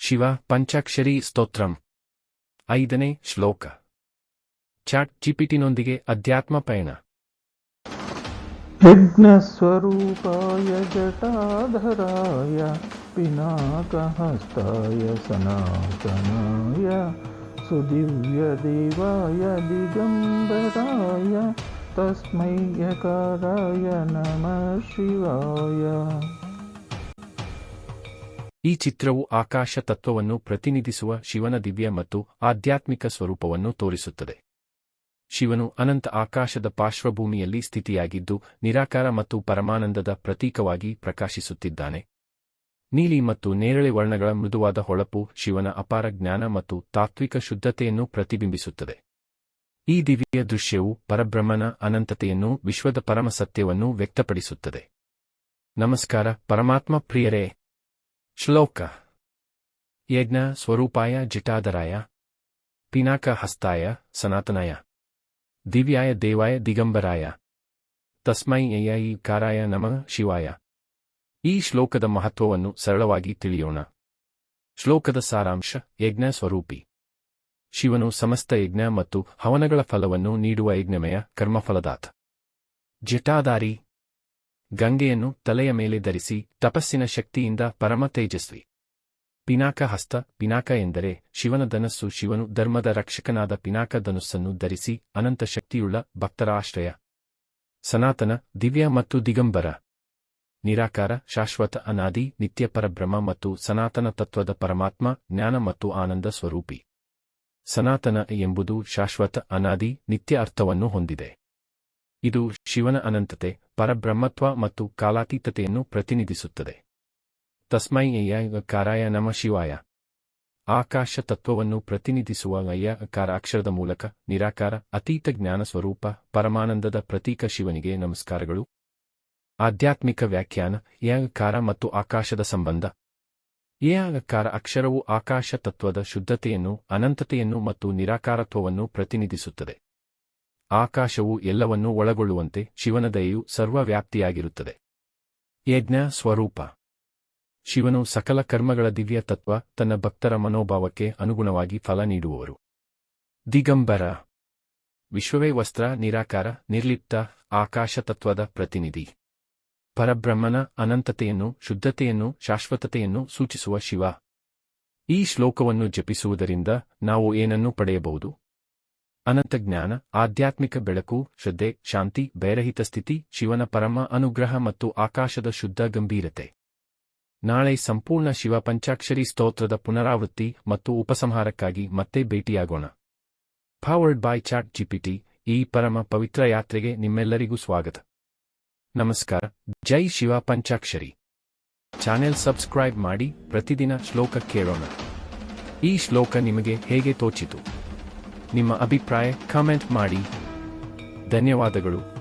ಶಿವ ಪಂಚಾಕ್ಷರಿ ಸ್ತೋತ್ರಂ ಐದನೇ ಶ್ಲೋಕ ಚಾಟ್ ಜಿಪಿಟಿನೊಂದಿಗೆ ಅಧ್ಯಾತ್ಮ ಪಯಣ यज्ञस्वरूपाय जटाधराय पिनाकहस्ताय सनातनाय सुदिव्यदेवाय दिगम्बराय तस्मै यकाराय नमः शिवाय ಈ ಚಿತ್ರವು ಆಕಾಶ ತತ್ವವನ್ನು ಪ್ರತಿನಿಧಿಸುವ ಶಿವನ ದಿವ್ಯ ಮತ್ತು ಆಧ್ಯಾತ್ಮಿಕ ಸ್ವರೂಪವನ್ನು ತೋರಿಸುತ್ತದೆ. ಶಿವನು ಅನಂತ ಆಕಾಶದ ಪಾರ್ಶ್ವಭೂಮಿಯಲ್ಲಿ ಸ್ಥಿತಿಯಾಗಿದ್ದು ನಿರಾಕಾರ ಮತ್ತು ಪರಮಾನಂದದ ಪ್ರತೀಕವಾಗಿ ಪ್ರಕಾಶಿಸುತ್ತಿದ್ದಾನೆ. ನೀಲಿ ಮತ್ತು ನೇರಳೆ ವರ್ಣಗಳ ಮೃದುವಾದ ಹೊಳಪು ಶಿವನ ಅಪಾರ ಜ್ಞಾನ ಮತ್ತು ತಾತ್ವಿಕ ಶುದ್ಧತೆಯನ್ನು ಪ್ರತಿಬಿಂಬಿಸುತ್ತದೆ. ಈ ದಿವ್ಯ ದೃಶ್ಯವು ಪರಬ್ರಹ್ಮನ ಅನಂತತೆಯನ್ನು ವಿಶ್ವದ ಪರಮ ಸತ್ಯವನ್ನು ವ್ಯಕ್ತಪಡಿಸುತ್ತದೆ. ನಮಸ್ಕಾರ, ಪರಮಾತ್ಮ ಪ್ರಿಯರೇ. ಶ್ಲೋಕ. ಯಜ್ಞ ಸ್ವರೂಪಾಯ ಜಿಟಾದರಾಯ. ಪಿನಾಕ ಹಸ್ತಾಯ ಸನಾತನಾಯ. ದಿವ್ಯಾಯ ದೇವಾಯ ದಿಗಂಬರಾಯ. ತಸ್ಮೈ ಕಾರಾಯ ನಮಃ ಶಿವಾಯ. ಈ ಶ್ಲೋಕದ ಮಹತ್ವವನ್ನು ಸರಳವಾಗಿ ತಿಳಿಯೋಣ. ಶ್ಲೋಕದ ಸಾರಾಂಶ, ಯಜ್ಞ ಸ್ವರೂಪಿ. ಶಿವನು ಸಮಸ್ತ ಯಜ್ಞ ಮತ್ತು ಹವನಗಳ ಫಲವನ್ನು ನೀಡುವ ಯಜ್ಞಮಯ ಕರ್ಮಫಲದಾತ. ಜಟಾಧಾರಿ ಗಂಗೆಯನ್ನು ತಲೆಯ ಮೇಲೆ ಧರಿಸಿ ತಪಸ್ಸಿನ ಶಕ್ತಿಯಿಂದ ಪರಮ ತೇಜಸ್ವಿ. ಪಿನಾಕ ಹಸ್ತ, ಪಿನಾಕ ಎಂದರೆ ಶಿವನ ಧನಸ್ಸು, ಶಿವನು ಧರ್ಮದ ರಕ್ಷಕನಾದ ಪಿನಾಕ ಧನುಸ್ಸನ್ನು ಧರಿಸಿ ಅನಂತ ಶಕ್ತಿಯುಳ್ಳ ಭಕ್ತರ ಆಶ್ರಯ. ಸನಾತನ, ದಿವ್ಯ ಮತ್ತು ದಿಗಂಬರ. ನಿರಾಕಾರ, ಶಾಶ್ವತ, ಅನಾದಿ, ನಿತ್ಯ ಪರಬ್ರಹ್ಮ ಮತ್ತು ಸನಾತನ ತತ್ವದ ಪರಮಾತ್ಮ, ಜ್ಞಾನ ಮತ್ತು ಆನಂದ ಸ್ವರೂಪಿ. ಸನಾತನ ಎಂಬುದು ಶಾಶ್ವತ, ಅನಾದಿ, ನಿತ್ಯ ಅರ್ಥವನ್ನು ಹೊಂದಿದೆ. ಇದು ಶಿವನ ಅನಂತತೆ, ಪರಬ್ರಹ್ಮತ್ವ ಮತ್ತು ಕಾಲಾತೀತತೆಯನ್ನು ಪ್ರತಿನಿಧಿಸುತ್ತದೆ. ತಸ್ಮೈ ಕಾರಾಯ ನಮ ಶಿವಾಯ. ಆಕಾಶ ತತ್ವವನ್ನು ಪ್ರತಿನಿಧಿಸುವ ಅಯ್ಯ ಕಾರ ಅಕ್ಷರದ ಮೂಲಕ ನಿರಾಕಾರ, ಅತೀತ ಜ್ಞಾನ ಸ್ವರೂಪ, ಪರಮಾನಂದದ ಪ್ರತೀಕ ಶಿವನಿಗೆ ನಮಸ್ಕಾರಗಳು. ಆಧ್ಯಾತ್ಮಿಕ ವ್ಯಾಖ್ಯಾನ ಕಾರ ಮತ್ತು ಆಕಾಶದ ಸಂಬಂಧ. ಕಾರ ಅಕ್ಷರವು ಆಕಾಶ ತತ್ವದ ಶುದ್ಧತೆಯನ್ನು, ಅನಂತತೆಯನ್ನು ಮತ್ತು ನಿರಾಕಾರತ್ವವನ್ನು ಪ್ರತಿನಿಧಿಸುತ್ತದೆ. ಆಕಾಶವು ಎಲ್ಲವನ್ನೂ ಒಳಗೊಳ್ಳುವಂತೆ ಶಿವನ ದಯೆಯು ಸರ್ವವ್ಯಾಪ್ತಿಯಾಗಿರುತ್ತದೆ. ಯಜ್ಞ ಸ್ವರೂಪ. ಶಿವನು ಸಕಲ ಕರ್ಮಗಳ ದಿವ್ಯ ತತ್ವ, ತನ್ನ ಭಕ್ತರ ಮನೋಭಾವಕ್ಕೆ ಅನುಗುಣವಾಗಿ ಫಲ ನೀಡುವವರು. ದಿಗಂಬರ. ವಿಶ್ವವೇ ವಸ್ತ್ರ, ನಿರಾಕಾರ, ನಿರ್ಲಿಪ್ತ, ಆಕಾಶ ತತ್ವದ ಪ್ರತಿನಿಧಿ. ಪರಬ್ರಹ್ಮನ ಅನಂತತೆಯನ್ನು, ಶುದ್ಧತೆಯನ್ನು, ಶಾಶ್ವತತೆಯನ್ನು ಸೂಚಿಸುವ ಶಿವ. ಈ ಶ್ಲೋಕವನ್ನು ಜಪಿಸುವುದರಿಂದ ನಾವು ಏನನ್ನು ಪಡೆಯಬಹುದು? ಅನಂತ ಜ್ಞಾನ, ಆಧ್ಯಾತ್ಮಿಕ ಬೆಳಕು, ಶ್ರದ್ಧೆ, ಶಾಂತಿ, ಭಯರಹಿತ ಸ್ಥಿತಿ, ಶಿವನ ಪರಮ ಅನುಗ್ರಹ ಮತ್ತು ಆಕಾಶದ ಶುದ್ಧ ಗಂಭೀರತೆ. ನಾಳೆ ಸಂಪೂರ್ಣ ಶಿವ ಪಂಚಾಕ್ಷರಿ ಸ್ತೋತ್ರದ ಪುನರಾವೃತ್ತಿ ಮತ್ತು ಉಪಸಂಹಾರಕ್ಕಾಗಿ ಮತ್ತೆ ಭೇಟಿಯಾಗೋಣ. ಪವರ್ಡ್ ಬೈ ಚಾಟ್ ಜಿಪಿಟಿ ಈ ಪರಮ ಪವಿತ್ರ ಯಾತ್ರೆಗೆ ನಿಮ್ಮೆಲ್ಲರಿಗೂ ಸ್ವಾಗತ. ನಮಸ್ಕಾರ, ಜೈ ಶಿವ ಪಂಚಾಕ್ಷರಿ. ಚಾನೆಲ್ ಸಬ್ಸ್ಕ್ರೈಬ್ ಮಾಡಿ ಪ್ರತಿದಿನ ಶ್ಲೋಕ ಕೇಳೋಣ. ಈ ಶ್ಲೋಕ ನಿಮಗೆ ಹೇಗೆ ತೋಚಿತು? ನಿಮ್ಮ ಅಭಿಪ್ರಾಯ ಕಾಮೆಂಟ್ ಮಾಡಿ. ಧನ್ಯವಾದಗಳು.